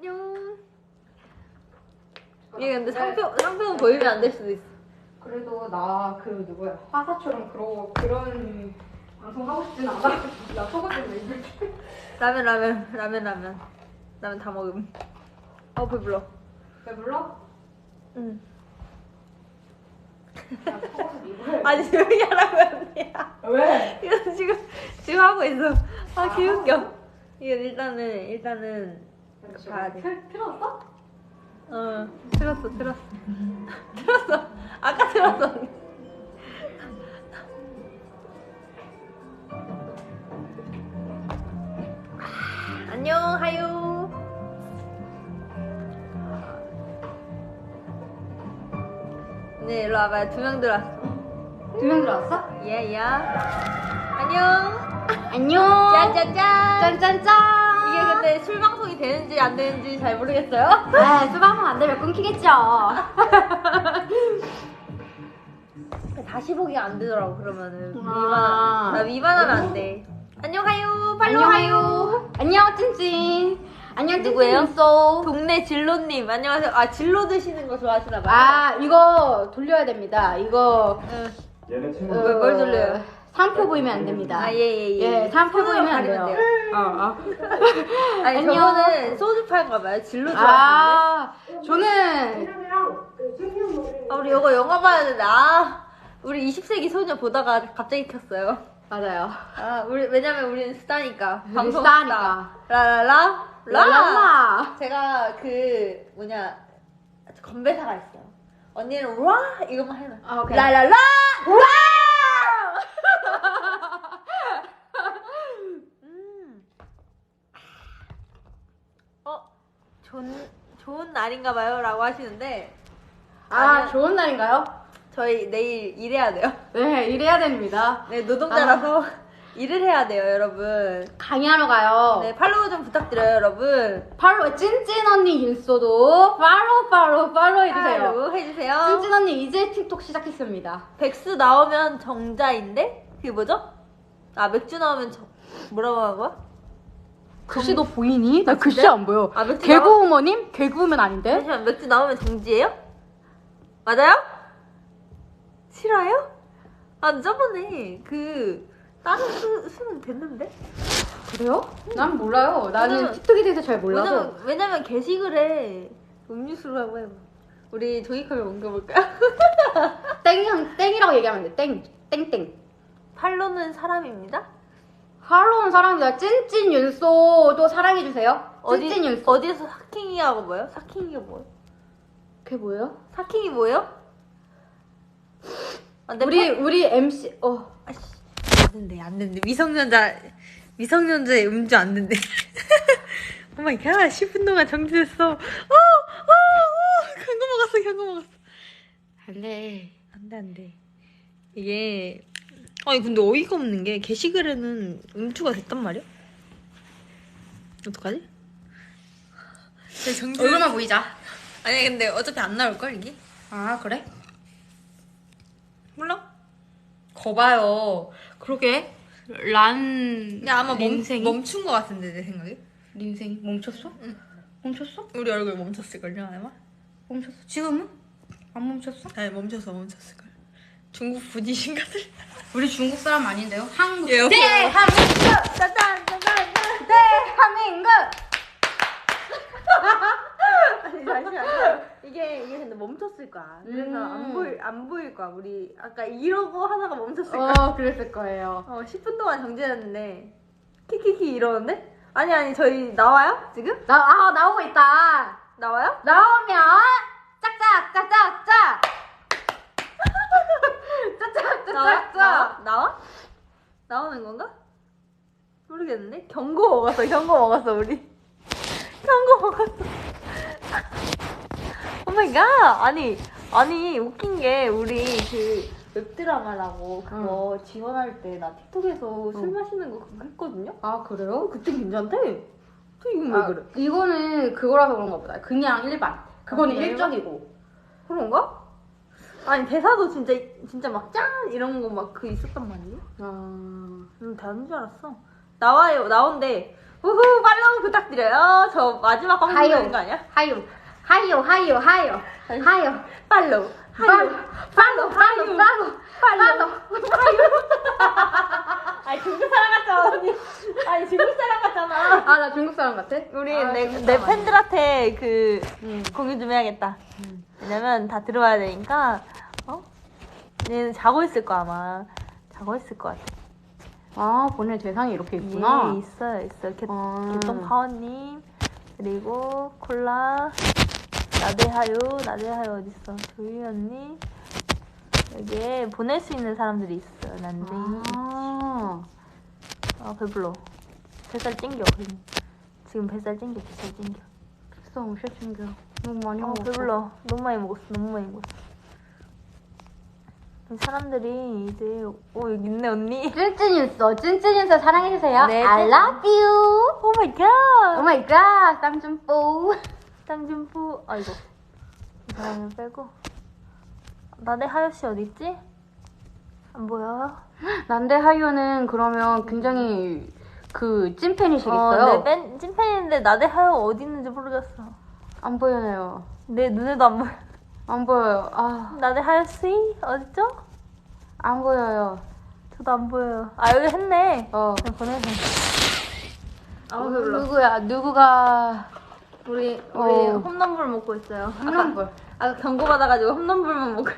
안녕. 이게 근데 상표 상표는 보이면 안 될 수도 있어. 그래도 나 그 누구야 화사처럼 그러, 그런 방송 하고 싶진 않아. 나 속옷 좀 입을 게. 라면 라면 라면 라면 라면 다 먹음. 어 배불러. 배불러? 응. 나 아니 조용히 하라고 언니야. 왜? 이거 지금 지금 하고 있어. 아 개웃겨. 이거 일단은 일단은 봐야 돼. 틀, 틀었어? 어 틀었어 틀었어 틀었어 아까 틀었어. 안녕 하유. 네 일로 와봐요 두 명 들어왔어. 두 명 들어왔어? 예야. 안녕. 안녕. 짠짠짠. 짠짠짠. 이게 근데 술 방송이 되는지 안 되는지 잘 모르겠어요. 아, 수방송 안 되면 끊기겠죠. 다시 보기가 안 되더라고 그러면은 아. 위반 나 위반하면 안 돼. 안녕 하유 팔로우 하유. 안녕하요. 안녕 찐찐. 안녕 누구예요? 찐찐. 동네 진로님 안녕하세요. 아 진로 드시는 거 좋아하시나 봐요. 아 이거 돌려야 됩니다. 이거 응. 얘네 친구 어, 뭘- 뭘 돌려요? 상표 보이면 안 됩니다. 아, 예, 예, 예. 예, 손으로 보이면 안 돼요. 어, 어. 아니 안녕. 저거는 소주파인가 봐요. 진로 좋아하시는데. 아, 저는 아, 우리 이거 영화 봐야 되는데 아 우리 20세기 소녀 보다가 갑자기 켰어요. 맞아요. 아 우리 왜냐면 우리는 스타니까 방송 스타니까. 스타. 라라라 라. 랄랄라. 제가 그 뭐냐 건배사가 있어요. 언니는 와 이것만 해놔. 아, 오케이. 라라라 와. 음. 어 좋은 좋은 날인가 봐요 라고 하시는데 아, 아니요. 좋은 날인가요? 저희 내일 일해야 돼요. 네, 일해야 됩니다. 네 노동자라서 일을 해야 돼요, 여러분. 강의하러 가요. 네 팔로우 좀 부탁드려요, 여러분. 팔로우, 찐찐 언니 인스도도 팔로우, 팔로우, 팔로우 해주세요. 팔로우 해주세요. 찐찐 언니 이제 틱톡 시작했습니다. 백수 나오면 정자인데 그게 뭐죠? 아 맥주 나오면 정 뭐라고 하는 거야? 글씨 너 보이니? 나 글씨? 안 보여. 아, 맥주 개구우머님? 개구우면 아닌데? 잠시만 맥주 나오면 정지예요? 맞아요? 싫어요? 아 저번에 그 다른 수, 수는 됐는데? 그래요? 난 몰라요. 나는 왜냐면- 틱톡에 대해서 잘 몰라서. 왜냐면, 왜냐면 게시글 에 음료수라고 해요. 우리 종이컵에 옮겨볼까요? 땡, 땡이라고 얘기하면 돼. 땡. 땡땡. 팔로는 사람입니다. 팔로우는 사랑입니다. 찐찐 윤소도 사랑해주세요. 어디 찐찐 윤소. 어디에서 사킹이하고 뭐요? 사킹이가 뭐요? 그게 뭐예요? 사킹이 뭐예요? 아, 내 우리, 팔- 우리 MC, 어. 아씨 안 된대 안 된대 미성년자 미성년자의 음주 안 된대. 오 마이 갓 10분 동안 정지됐어. 어, 어, 어, 경고 먹었어 경고 먹었어. 안 돼. 안 돼 안 돼. 이게 아니 근데 어이가 없는 게 게시글에는 음주가 됐단 말이야? 어떡하지? 내 정지. 얼굴만 보이자. 아니 근데 어차피 안 나올 걸 이게? 아, 그래? 몰라? 거봐요. 그러게. 란. 야 아마 멈, 린생이? 멈춘 거 같은데 내 생각에. 린생 멈췄어? 응. 멈췄어? 우리 얼굴 멈췄을걸요 아마? 멈췄어. 지금은? 안 멈췄어? 아니 멈춰서 멈췄을걸. 중국 부지신가들? 우리 중국 사람 아닌데요? 한국. 예, 대한민국! 짜잔 짜잔. 대한민국! 아니 잠시만. 이게 이게 근데 멈췄을 거야. 그래서 음. 안 보일 안 보일 거야. 우리 아까 이러고 하다가 멈췄을 거야. 어, 그랬을 거예요. 어 10분 동안 정지했는데 키키키 이러는데? 아니 아니 저희 나와요 지금? 나, 아, 나오고 있다. 나와요? 나오면, 짝짝, 짝짝, 짝! 나와? 나와? 나와? 나오는 건가? 모르겠는데 경고 먹었어 경고 먹었어 우리 경고 먹었어 오마이갓 아니 아니 웃긴 게 우리 그 웹드라마라고 그거 지원할 때 나 틱톡에서 술 응. 마시는 거 그거 했거든요? 아, 그래요? 어 그때 괜찮대 또 이건 왜 아, 그래? 이거는 그거라서 그런가 보다. 그냥 일반. 그거는 아, 그래요? 일적이고. 그런가? 아니 대사도 진짜 진짜 막 짠 이런 거 막 그 있었단 말이에요? 아, 음, 다른 줄 알았어. 나와요, 나온대. 우후 팔로우 부탁드려요. 저 마지막 방송 하요. 되는 거 아니야? 하요. 하요, 하요, 하요. 하요. 팔로우. 팔로, 팔로, 팔로, 팔로, 팔로. 아니 중국 사람 같잖아 언니. 아니 중국 사람 같잖아. 아, 나 중국 사람 같아? 우리 아, 내, 중국 내 사람 팬들한테 그 응. 공유 좀 해야겠다. 왜냐면 다 들어와야 되니까 어? 얘는 자고 있을 거야 아마. 자고 있을 것 같아. 아, 보낼 대상이 이렇게 있구나. 예, 있어요 있어요. 개, 아. 개똥 파워님 그리고 콜라 나대하요 나대하요 어딨어 조이 언니 여기에 보낼 수 있는 사람들이 있어요. 난데 아, 아 배불러. 뱃살 찡겨. 지금 뱃살 찡겨 뱃살 찡겨. 됐어, 무시 챙겨. 너무 많이 어, 먹었어. 배불러. 너무 많이 먹었어. 너무 많이 먹었어. 사람들이 이제 오 여기 있네 언니. 찐찐 있어. 찐찐 있어. 사랑해주세요. 네, I 찐- love you. 오 마이 갓. Oh my god, 쌍준뽀. 쌍준푸. 아이고. 이 사람을 빼고. 나대 하여 씨 어디 있지? 안 보여요? 난데 하유는 그러면 굉장히 그 어, 찐팬이시겠어요? 내 뺀, 찐팬인데 나대 하여 어디 있는지 모르겠어. 안 보여요. 내 눈에도 안 보여. 안 보여요. 아, 나대 하여 씨 어딨죠? 안 보여요. 저도 안 보여요. 아 여기 했네. 어. 그냥 보내서. 아 누구야? 누구가 우리 우리 어. 홈런볼 먹고 있어요. 홈런볼. 아까 경고 받아가지고 홈런볼만 먹고.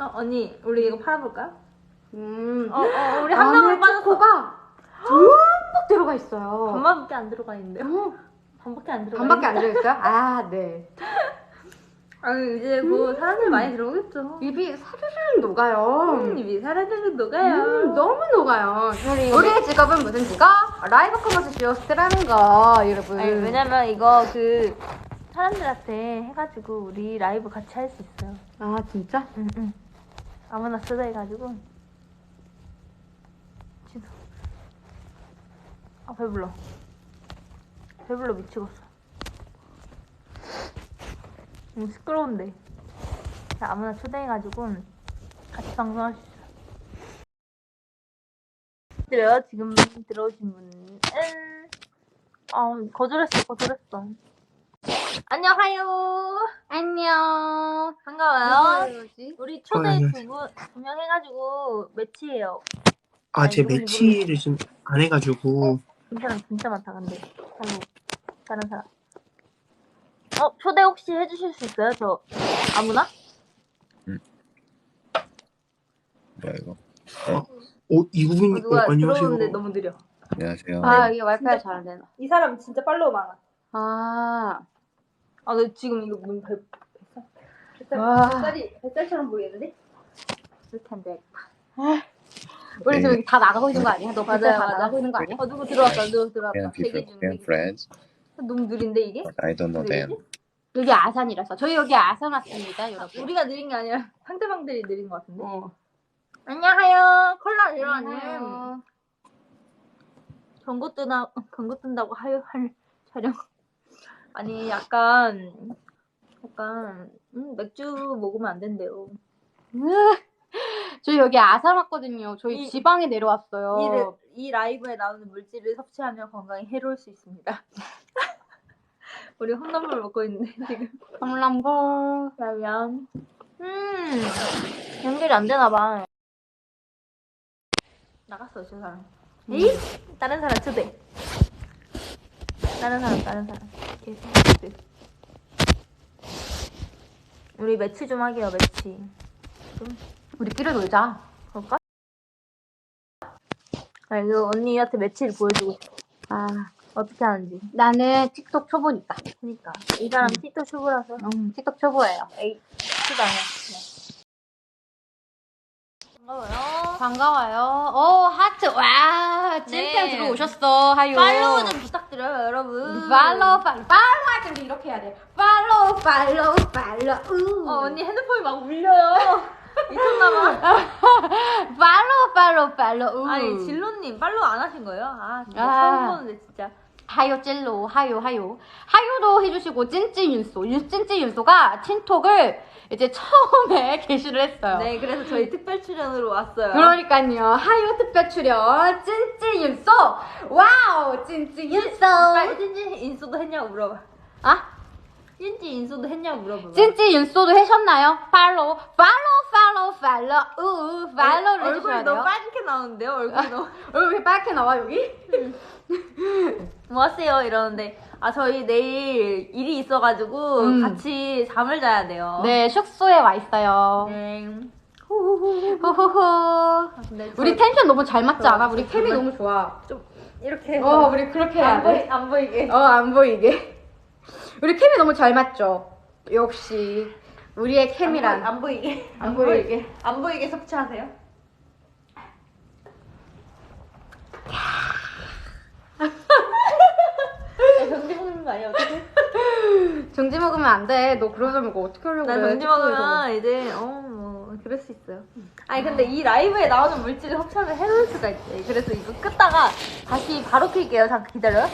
어 언니 우리 이거 팔아볼까? 음. 어, 어 우리 한 안에 방울 빠졌어. 초코가 듬뿍 들어가 있어요. 반밖에 안 들어가 있는데. 어, 반밖에 안 들어가. 반밖에 안. 들어있어요? 아, 네. 아니 이제 뭐 사람들 많이 들어오겠죠. 입이 사르르 녹아요. 음, 입이 사라지는 녹아요. 음, 너무 녹아요. 우리 우리의 직업은 무슨 직업? 라이브 커머스 쇼스트라는 거, 여러분. 아니 왜냐면 이거 그 사람들한테 해가지고 우리 라이브 같이 할 수 있어요. 아, 진짜? 응, 응. 아무나 쓰다 해가지고. 지도. 아, 배불러. 배불러 미치겠어. 너무 시끄러운데. 자, 아무나 초대해가지고 같이 방송할 수 있어요. 들어요? 지금 들어오신 분은. 아, 거절했어, 거절했어. 안녕하요. 안녕. 반가워요. 우리 초대 어, 두분 명 해가지고 매치예요. 아, 아니, 제 누군지 매치를 지금 안 해가지고 이 사람 진짜 많다 근데 다른 다른 사람. 어 초대 혹시 해주실 수 있어요? 저 아무나? 뭐야 이거? 어 이구빈 어, 누가 어, 안녕하세요. 들어오는데 너무 느려. 안녕하세요. 아, 이게 와이파이 잘 안 되나? 이 사람 진짜 팔로우 많아. 아. 아, 너 지금 이거 눈 배, 뱃살? 뱃살, 와. 뱃살이, 뱃살처럼 보이는데? 있을 텐데. 우리 지금 다 나가고 있는 거 아니야? 너 맞아요, 다 맞아. 나가고 있는 거 아니야? 어, 누구 들어왔다, 누구 들어왔다. 대기 people, 중, friends, 너무 느린데, 이게? but I don't know 왜 them. 여기 아산이라서. 저희 여기 아산 왔습니다, 여러분. 우리가 느린 게 아니라 상대방들이 느린 것 같은데? 어. 안녕하세요. 콜라 이러님. 안녕하세요. 경고 뜨나 경고 뜬다고 하여 할 촬영. 아니 약간 약간 음, 맥주 먹으면 안 된대요. 저희 여기 아산 왔거든요. 저희 이- 지방에 내려왔어요. 이, 르- 이 라이브에 나오는 물질을 섭취하면 건강에 해로울 수 있습니다. 우리 홈런물 먹고 있는데 지금. 홈런볼. 그러면 음 연결이 안 되나 봐. 나갔어 저 사람. 에이 다른 사람 초대. 다른 사람 다른 사람. 계속. 우리 매치 좀 하게요 매치. 우리끼리 놀자. 그럴까? 아 이거 언니한테 매치를 보여주고 싶어. 아, 어떻게 하는지. 나는 틱톡 초보니까. 그니까 이 사람 틱톡 초보라서. 음, 틱톡 초보예요. 에이 해. 반가워요. 반가워요. 오, 하트. 와, 찐팬 네. 들어오셨어. 하요. 팔로우 좀 부탁드려요, 여러분. 팔로우, 팔로우. 팔로우 할때 우리 이렇게 해야 돼. 팔로우, 팔로우, 팔로우. 어, 언니 핸드폰이 막 울려요. 미쳤나봐. 팔로우, 팔로우, 팔로우. 아니, 진로님, 팔로우 안 하신 거예요? 아, 진짜 아. 처음 보는데, 진짜. 하요 찔로 하요 하요 하요도 해주시고 찐찐 윤소 윤 찐찐 윤소가 틴톡을 이제 처음에 게시를 했어요. 네, 그래서 저희 특별 출연으로 왔어요. 그러니까요 하요 특별 출연 찐찐 윤소 와우 찐찐 윤소 찐찐 인수도 했냐고 물어봐. 아 찐찐 인수도 했냐고 물어봐. 찐찐 윤소도 하셨나요? 팔로우 팔로우 팔로우 팔로우 우 팔로우를 얼굴이 해주셔야 너무 돼요. 빨갛게 나오는데요, 얼굴이 너무. 얼굴 왜 빨갛게 나와 여기? 뭐 하세요? 이러는데. 아, 저희 내일 일이 있어가지고 음. 같이 잠을 자야 돼요. 네 숙소에 와 있어요. 네. 호호호. 근데 우리 저- 텐션 너무 잘 맞지 저- 않아? 우리 저 캠이 너무 좋아. 이렇게. 어, 우리 그렇게 해야 안, 보이, 돼. 안 보이게. 어, 안 보이게. 우리 캠이 너무 잘 맞죠? 역시 우리의 캠이란 안, 보이, 안 보이 게. 안 보이게. 안 보이게 섭취하세요. 정지 먹는 거 아니야, 어떻게? 정지 먹으면 안 돼. 너 그러려면 이거 어떻게 하려고 난 그래? 정지 먹으면 이제, 어, 뭐, 그럴 수 있어요. 아니, 근데 이 라이브에 나오는 물질을 섭취하면 해로울 수가 있지. 그래서 이거 끄다가 다시 바로 킬게요. 잠깐 기다려요.